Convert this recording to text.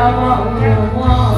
I won't, I won't.